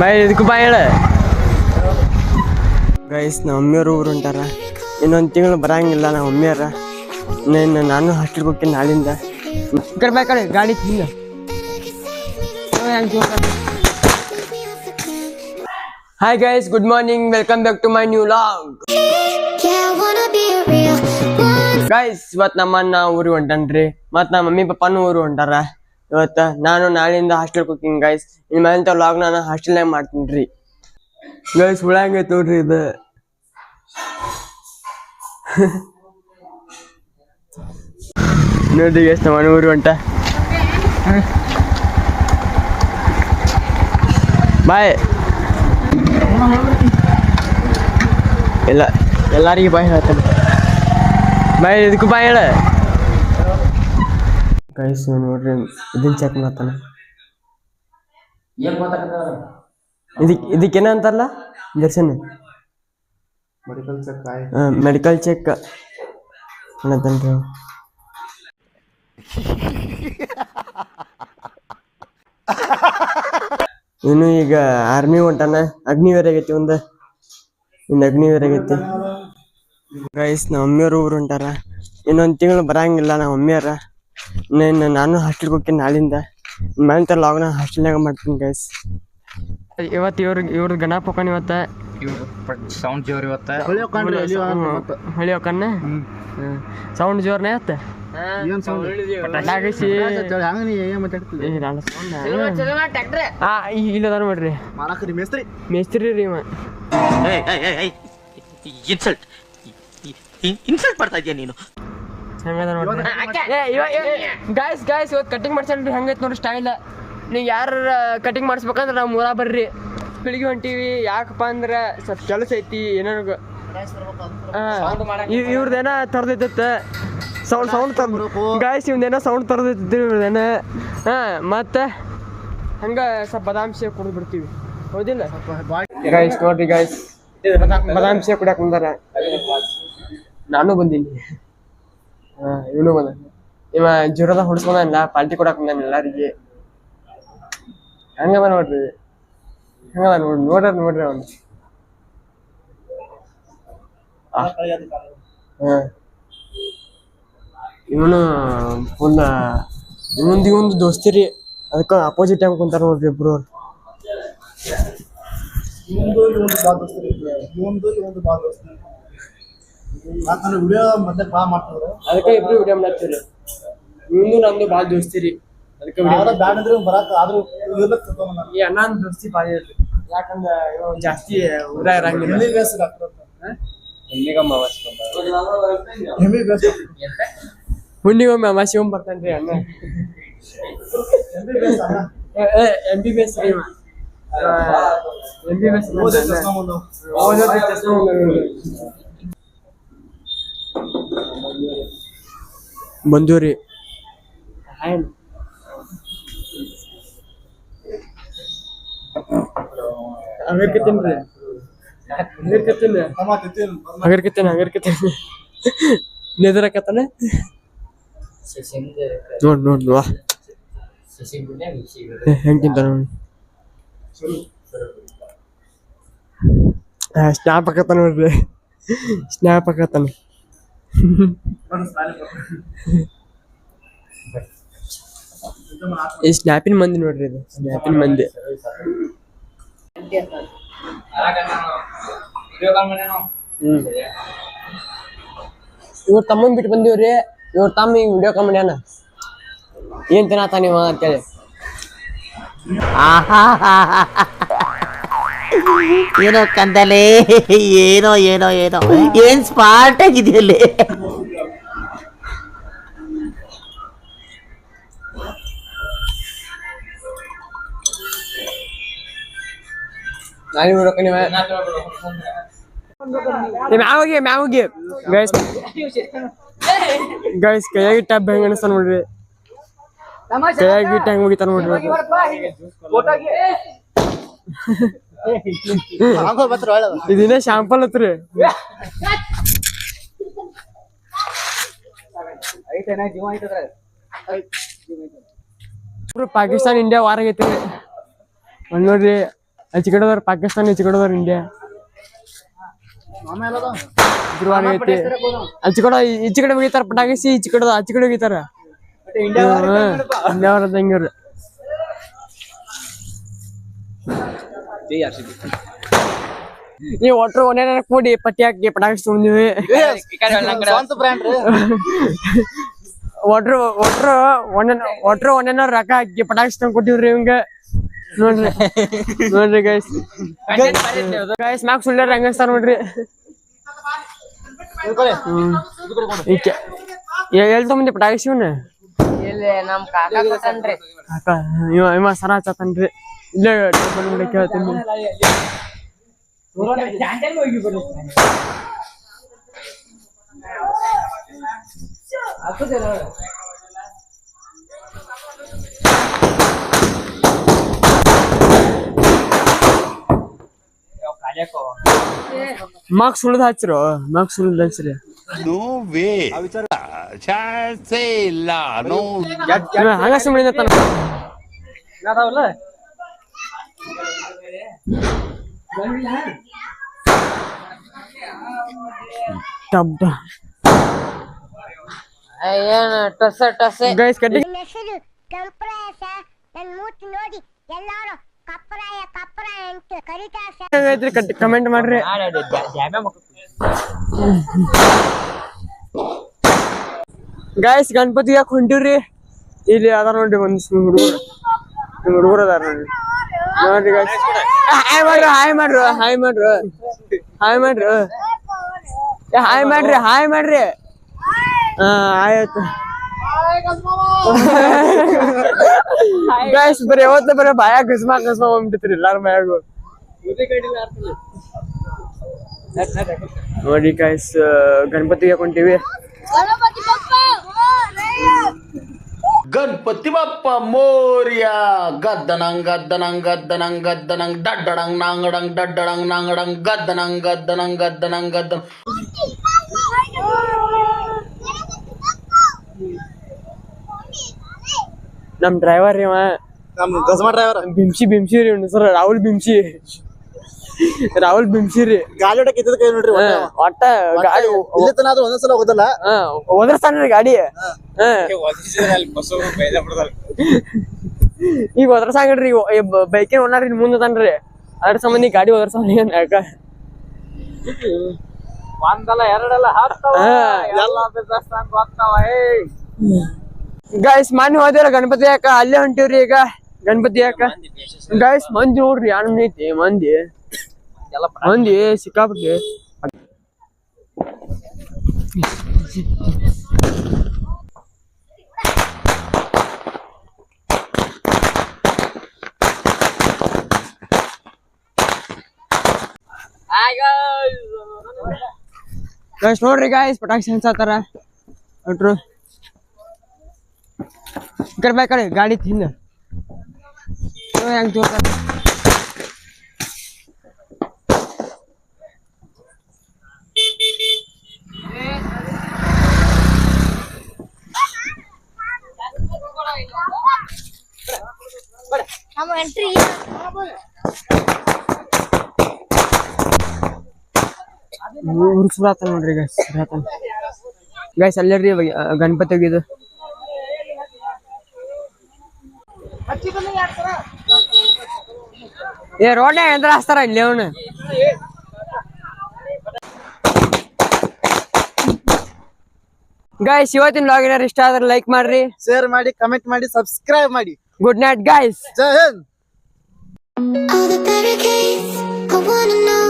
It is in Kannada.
ಬಾಯ್ ಇದಕ್ಕೂ ಬಾಯ್ ಹೇಳ. ಗೈಸ್ ನಮ್ಮ ಮಮ್ಮಿಯವ್ರು ಊರು ಉಂಟಾರ ಇನ್ನೊಂದು ತಿಂಗಳು ಬರಂಗಿಲ್ಲ ನಮ್ಮ ಮಮ್ಮಿಯರ ಇನ್ನ ನಾನು ಹಾಸ್ಟೆಲ್ಗೆ ಹೋಗ್ತೀನಿ ನಾಳಿಂದ. ಕಡೆ ಬಾ ಕಡೆ ಗಾಡಿ ತಿಂದ hi guys good morning welcome back to my new vlog. Guys ಇವತ್ತು ನಮ್ಮ ಅಣ್ಣ ಊರಿಗೆ ಹೊಂಟನ್ರಿ. ಮತ್ತು ನಮ್ಮ ಮಮ್ಮಿ ಪಪ್ಪನೂ ಊರು ಹೊಂಟಾರ. ಇವತ್ತು ನಾನು ನಾಳೆಯಿಂದ ಹಾಸ್ಟೆಲ್ ಹೋಗ್ತೀನಿ ಗೈಸ್ ಇನ್ನು ಮೇಲೆ ಲಾಗ್ ನಾನು ಹಾಸ್ಟೆಲ್ನಾಗ ಮಾಡ್ತೀನಿ ರೀ. ಗೈಸ್ ಉಳಂಗೈತೆ ನೋಡ್ರಿ ಇದು. ನೋಡ್ರಿ ಗೈಸ್ ನಮ್ಮ ಅಣ್ಣ ಊರು ಹೊಂಟ ಬಾಯ್ ಎಲ್ಲ ಎಲ್ಲರಿಗೂ ಬಾಯ್ ಹೇಳ್ತಾನೆ. ಬಾಯ್ ಇದಕ್ಕೂ ಬಾಯ್ ಹೇಳ. ಗೈಸ್ ನೋಡ್ರಿ ಇದನ್ನ ಚೆಕ್ ಮಾಡ್ತಾನ. ಇದಕ್ಕೆ ಇದಕ್ಕೇನ ಅಂತಾರಲ್ಲ? Darshan medical check medical check. ಇನ್ನು ಈಗ ಆರ್ಮಿ ಹೊಂಟಾನ. ಅಗ್ನಿವೀರ ಆಗೈತಿ ಒಂದು. ಇನ್ನು ಅಗ್ನಿವೀರ ಆಗೈತಿ ಗೈಸ್ ನಮ್ಮ ಅಮ್ಮಿಯವ್ರು ಊರು ಹೊಂಟಾರ. ಇನ್ನೊಂದು ತಿಂಗಳು ಬರಂಗಿಲ್ಲ ನಮ್ಮ ಮಮ್ಮಿಯರ ಇನ್ನು ನಾನು ಹಾಸ್ಟೆಲ್ಗೆ ಹೋಗ್ತೀನಿ ನಾಳಿಂದ. ಮೇಲೆ ಲಾಗ್ನ ಹಾಸ್ಟೆಲ್ನಾಗ ಮಾಡ್ತೀನಿ ಗೈಸ್ ಇವತ್ತು ಇವ್ರ ಇವ್ರ ಗಣಪ ಹೋಗ್ತಾನೆ ಇವತ್ತ? ಸೌಂಡ್ ಜೋರ್ ಇವತ್ತ? ಹೊಳಿ ಹೋಕನ್ ಸೌಂಡ್ ಜೋರ್ನೇ ಇವತ್ತ ಏನ್ sound? ಪಟಾಕಿ ಹಂಗ ನೀ ಏನ್ ಮಾತಾಡ್ತಿಲ್ಲ ಏ ನಾನು sound ಆ ಇಲ್ಲ ಅದಾರ ನೋಡ್ರಿ. ಮಾರಾಕರಿ ಮೇಸ್ತ್ರಿ. ಮೇಸ್ತ್ರಿ ರೀ ಇವ. ಇನ್ಸಲ್ಟ್. ಇನ್ಸಲ್ಟ್ ಮಾಡ್ತಾ ಇದೀಯ ನೀನು? ಹಂಗದ ಗಾಯ್ಸ್ ಗಾಯ್ಸ್ ಇವತ್ತು ಕಟಿಂಗ್ ಮಾಡ್ಸನ್ರಿ ಹಂಗೈತ್ ನೋಡ್ರಿ ಸ್ಟೈಲ್ ನೀವು ಯಾರ ಕಟಿಂಗ್ ಮಾಡಿಸ್ಬೇಕಂದ್ರೆ ನಾವು ಮೂರ ಬರ್ರಿ. ಬೆಳಿಗ್ಗೆ ಹೊಂಟೀವಿ ಯಾಕಪ್ಪ ಅಂದ್ರೆ ಸ್ವಲ್ಪ ಕೆಲಸ ಐತಿ ಏನಾರು ಇವ್ರದ್ದೇನ ತರದಿತ್ತ ಸೌಂಡ್ ಸೌಂಡ್ ತರ್ದು ಗಾಯ್ಸ್ ಇವ್ದೇನೋ ಸೌಂಡ್ ತರದಿತ್ತು ಇವ್ರದೇನ. ಹಾಂ ಮತ್ತೆ ಹಂಗ ಸ್ವಲ್ಪ ಬದಾಮ್ ಸೇವ್ ಕುಡಿದು ಬಿಡ್ತೀವಿ. ಹೌದಿಲ್ಲ? ಗಾಯ್ಸ್ ನೋಡ್ರಿ ಗಾಯ್ಸ್ ಬದಾಮ್ ಸೇವ್ ಕುಡಿಯಕ್ಕೆ ಬಂದಾರ. ನಾನು ಬಂದೀನಿ. ಇವನು ಬಂದ. ಇವ ಜ್ವರದ ಹೊಡ್ಸ್ಕೊಂಡಲ್ಲ ಪಾರ್ಟಿ ಕೊಡಕ್ ಬಂದಾನ ಎಲ್ಲಾರಿಗೆ. ಹಂಗದ ನೋಡ್ರಿ. ಹಂಗದ ನೋಡ್ರಿ ನೋಡ್ರಿ ನೋಡ್ರಿ ಅವನು. ಇವನು ಫುಲ್ ಇವೊಂದು ಇವೊಂದು ದೋಸ್ತಿರಿ ಅದಕ್ಕೆ ಅಪೋಸಿಟ್ ಟೈಮ್ ಕುಂತಾರ ನೋಡ್ರಿ ಇಬ್ರು. ಇವಂದು ಇವಂದು ಬಾ ದೋಸ್ತಿ ನಾನು ವಿಡಿಯೋ ಮತ್ತೆ ಬಾ ಮಾಡ್ತಿದ್ರು. ಅದಕ್ಕೆ ಇಬ್ರು ವಿಡಿಯೋ ಮಾಡ್ತೀರಿ ನಿಮ್ದು ನಮ್ದು ಭಾಳ ದೋಸ್ತಿರಿ ಅದಕ್ಕೆ ವಿಡಿಯೋ ಯಾರ ಬ್ಯಾಡ್ ಅಂದ್ರೆ ಬರಾಕ ಆದ್ರೂ ಇರ್ಬೇಕು ತಗೊಂಡ್ ಈ ಅಣ್ಣನ ದೋಸ್ತಿ ಭಾಳ ಇರ್ಲಿ ಯಾಕಂದ್ರೆ ಇವ ಜಾಸ್ತಿ ಊರ ಇರಂಗಿಲ್ಲ. ಎಲ್ಲಿ ಬೇಸ್ ಡಾಕ್ಟರ್ ಎಮ್ಮಿ ಬೇಸ್ ಹುಣ್ಣಿಗೊಮ್ಮೆ ಅಮಾಸಿ ಬರ್ತಾನ್ರಿ ಅಣ್ಣ. ಎಂ ಬಿ ಬಿ ಎಸ್ ರೀ ಎಂ ಬಿ ಬಿ ಎಸ್ ಓದೇ ಚಸ್ಮಾ ಮುಂದು ಬಂದೂರಿ ಅಗರ್ಕತ್ತೀನಿ ಅಗರ್ಕತ್ತೀನಿ. ಅಗರ್ಕತ್ತೀನಿ ಅಗರ್ಕತ್ತೀನಿ ನೆದರಕತ್ತಾನೆ ನೋಡ್ ನೋಡ್ ವಾ ಹೆಂಗಿಂತ ನೋಡಿ ಸ್ನ್ಯಾಪ್ ಹಾಕತ್ತಾನ ನೋಡ್ರಿ. ಸ್ನ್ಯಾಪ್ ಈ ಸ್ನ್ಯಾಪಿನ ಮಂದಿ ನೋಡ್ರಿ ಇದು. ಸ್ನ್ಯಾಪಿನ ಮಂದಿ. ಇವ್ರ ತಮ್ಮನ್ ಬಿಟ್ಟು ಬಂದಿವ್ರಿ. ಇವ್ರ ತಮ್ಮ ಈಗ ವಿಡಿಯೋ ಕಾಲ್ ಮಾಡ್ಯಾನ ಏನ್ ತಿನ್ನತ್ತ ನೀವು ಅಂತೇಳಿ. ಏನೋ ಕಂದಲೆ ಏನೋ ಏನೋ ಏನೋ. ಏನ್ ಸ್ಮಾರ್ಟ್ ಆಗಿದೆಯಲ್ಲಿ. ನಾನು ವಿಡಿಯೋ ನೀವು? ಮ್ಯಾವ್ ಹೋಗಿ ಮ್ಯಾವ್ ಹೋಗಿ ಗೈಸ್ ಗೈಸ್ ಕೈಯಾಗಿ ಟ್ಯಾಬ್ ಹೆಂಗ್ ಅನಿಸ್ತಾನ ನೋಡ್ರಿ ಕೈಯಾಗಿ ಟ್ಯಾಂಗ್ ಮುಗಿತಾನ ನೋಡ್ರಿ ಇದಿನ ಶಾಂಪಲ್ ಹತ್ರಿ. ಪಾಕಿಸ್ತಾನ ಇಂಡಿಯಾ ವಾರ ಆಗೈತಿ. ಒಂದ್ ನೋಡ್ರಿ ಆಚೆ ಕಡೆ ಅದಾರ ಪಾಕಿಸ್ತಾನ ಈಚೆ ಕಡದವ್ರ ಇಂಡಿಯಾ. ಇದ್ರ ಐತಿ ಆಚೆ ಕಡೆ ಈಚೆ ಕಡೆ ಹೋಗಿತಾರ ಪಟಾಕಿಸಿ ಈಚೆ ಕಡದ ಹಚ್ಚ ಕಡೆ ಹೋಗಿತಾರ ಇಂಡಿಯಾ ತಂಗಿಯವ್ರು ನೀವು ಒಟ್ರು ಒಂದೇ ಕೂಡಿ ಪಟ್ಟಿ ಹಾಕಿ ಪಟಾಕಿ ರೀ. ಒಟ್ರು ಒಟ್ರು ಒಂದೇ ಒಟ್ರು ಒಂದೇನ ರೊಕ್ಕ ಹಾಕಿ ಪಟಾಕಿ ತಂದು ಕೊಟ್ಟಿವ್ರಿ ಇವಂಗ. ನೋಡ್ರಿ ನೋಡ್ರಿ ಗೈಸ್ ಗೈಸ್ ಮ್ಯಾಕ್ ಸುಳ್ಳ ಹಂಗಸ್ತಾರ ನೋಡ್ರಿ. ಎಲ್ ತೊಗೊಂಬಂದಿ ಪಟಾಕಿ ಶಿವನ ಇವ ಸರ ಹಚ್ಚತನ್ರಿ. ಇಲ್ಲೇ ಟೇಬಲ್ ಮುಂದೆ ಕೇಳ್ತೀನಿ. ಮಾರ್ಕ್ಸ್ ಸುಳ್ದು ಹಚ್ಚಿರು ಮಾರ್ಕ್ಸ್ ಸುಳ್ದು ಹಚ್ಚ್ರಿ No way. Chance ಇಲ್ಲ ನೋ ಹಂಗ ಸುಮ್ಮನೆ ಟಬ್ ಏನ್ ಟಸ ಟೊಸೆ. ಗೈಸ್ ಕಟ್ಟಿ. ಸರ್ ನನ್ನ ಮೂತಿ ನೋಡಿ ಎಲ್ಲರೂ ಕಪ್ಪರಾಯ ಕಪ್ಪರಾಯ ಅಂತ ಕರೀತಾರೆ ಸರ್ ಕಟ್ಟಿ ಕಮೆಂಟ್ ಮಾಡ್ರಿ. ಗಾಯ್ಸ್ ಗಣಪತಿ ಯಾಕೆ ಹೊಂಟಿವ್ರಿ? ಇಲ್ಲಿ ಅದಾರ ನೋಡ್ರಿ ಒಂದ್ ಹುಡುಗರು. ಹುಡುಗರು ಅದಾರ ನೋಡ್ರಿ. ನೋಡ್ರಿ. ಹಾಯ್ ಮಾಡ್ರು ಹಾಯ್ ಮಾಡ್ರು ಹಾಯ್ ಮಾಡ್ರು. ಹಾಯ್ ಮಾಡ್ರು. ಹಾಯ್ ಮಾಡ್ರಿ ಹಾಯ್ ಮಾಡ್ರಿ. ಹಾ, ಆಯ್ತು. ಗಾಯ್ಸ್ ಬರೀ ಯಾವತ್ತ ಬರೀ ಬಾಯ ಗಸ್ಮಾ ಗಸ್ಮಾ ಬಂದ್ಬಿಟ್ಟಿರಿ ಎಲ್ಲಾರ ಬಾಯಾಗು ನೋಡಿ ಗಾಯ್ಸ್ ಗಣಪತಿಗೆ ಕೊಂತೀವಿ ಗಣಪತಿ ಬಪ್ಪ ಮೋರ್ಯ. ಗದ್ದನಂಗ್ ಗದ್ದನಂಗ್ ಗದ್ದನಂಗ್ ಗದ್ದನಂಗ್ ಡಡ್ಡಡಂಗ್ ನಾಂಗಡಂಗ್ ಡಡ್ಡಡಂಗ್ ನಾಂಗಡಂಗ್ ಗದ್ದನಂಗ್ ಗದ್ದನಂಗ್ ಗದ್ದನಂಗ್ ಗದ್ದನ ನಮ್ ಡ್ರೈವರ್ ಇವ ನಮ್ ಗಜ್ಮಾ ಡ್ರೈವರ್. ಬಿಮ್ಸಿ ಬಿಮ್ಸಿ ರೀ ಸರ್ ರಾಹುಲ್ ಬಿಮ್ಸಿ ರಾಹುಲ್ ಬಿಮ್ಸಿ ರೀ ಗಾಲಿ ಹೊಡಕ್ ಇದ್ದದ ಕೈ ನೋಡ್ರಿ ಹಾ, ಒಟ್ಟ. ಗಾಡಿ ಇಲ್ಲಿ ತನ ಆದ್ರೂ ಒಂದೊಂದ್ಸಲ ಹೋಗೋದಲ್ಲ ಹಾ ಒದರ್ಸ್ತಾನ್ರಿ ಗಾಡಿ. ಹಾ. ಈಗ ಬೈಕೇ ಬೈಕಿನ ಓನರ್ ಇನ್ ಮುಂದೆ ತಾನ್ರಿ ಅದ್ರ ಸಂಬಂಧಿ ಗಾಡಿ ಒದರ್ಸಾನ ಯಾಕ? ಒಂದಲ್ಲ ಎರಡಲ್ಲ ಹತ್ತವ. ಎಲ್ಲ ಬಿಸ್ನೆಸ್ ಗೊತ್ತವ ಏ ಗಾಯ್ಸ್ ಮನೆ ಹೋದಿರ ಗಣಪತಿ ಯಾಕ ಅಲ್ಲೇ ಹೊಂಟಿವ್ರಿ ಈಗ? ಗಣಪತಿ ಯಾಕ? ಗಾಯ್ಸ್ ಮಂದಿ ನೋಡ್ರಿ ಯಾನ್ ಐತಿ? ಮಂದಿ. ಮಂದಿ, ಸಿಕ್ಕಾಪಟ್ಟೆ. ಗಾಯ್ಸ್ ನೋಡ್ರಿ ಗಾಯ್ಸ್ ಪಟಾಕ್ಷಿ ಹಂಚಾತಾರ ಹೊಟ್ರು. ಈ ಕಡೆ ಬೇಕಾರೆ ಗಾಡಿ ಹಿಂದೆ ಹೆಂಗ್ ತಗೋತಾರ ನಮ್ಮ ಎಂಟ್ರಿ ನೋಡ್ರಿ ಗೈಸ್ ಗೈಸ್ ಅಲ್ಲೇ ರೀ ಗಣಪತಿ ಹೋಗಿದ್ದು ಏ ರೋಡ್ ಎಂದ್ರೆ ಹಾಸ್ತಾರ ಇಲ್ಲಿ ಅವನು? ಗೈಸ್ ಇವತ್ತಿನ ಲಾಗಿನ ಇಷ್ಟ ಆದ್ರೆ ಲೈಕ್ ಮಾಡ್ರಿ. ಶೇರ್ ಮಾಡಿ ಕಮೆಂಟ್ ಮಾಡಿ ಸಬ್ಸ್ಕ್ರೈಬ್ ಮಾಡಿ. ಗುಡ್ ನೈಟ್ ಗೈಸ್ ಜೈ ಹಿಂದ್ All the barricades, I wanna know.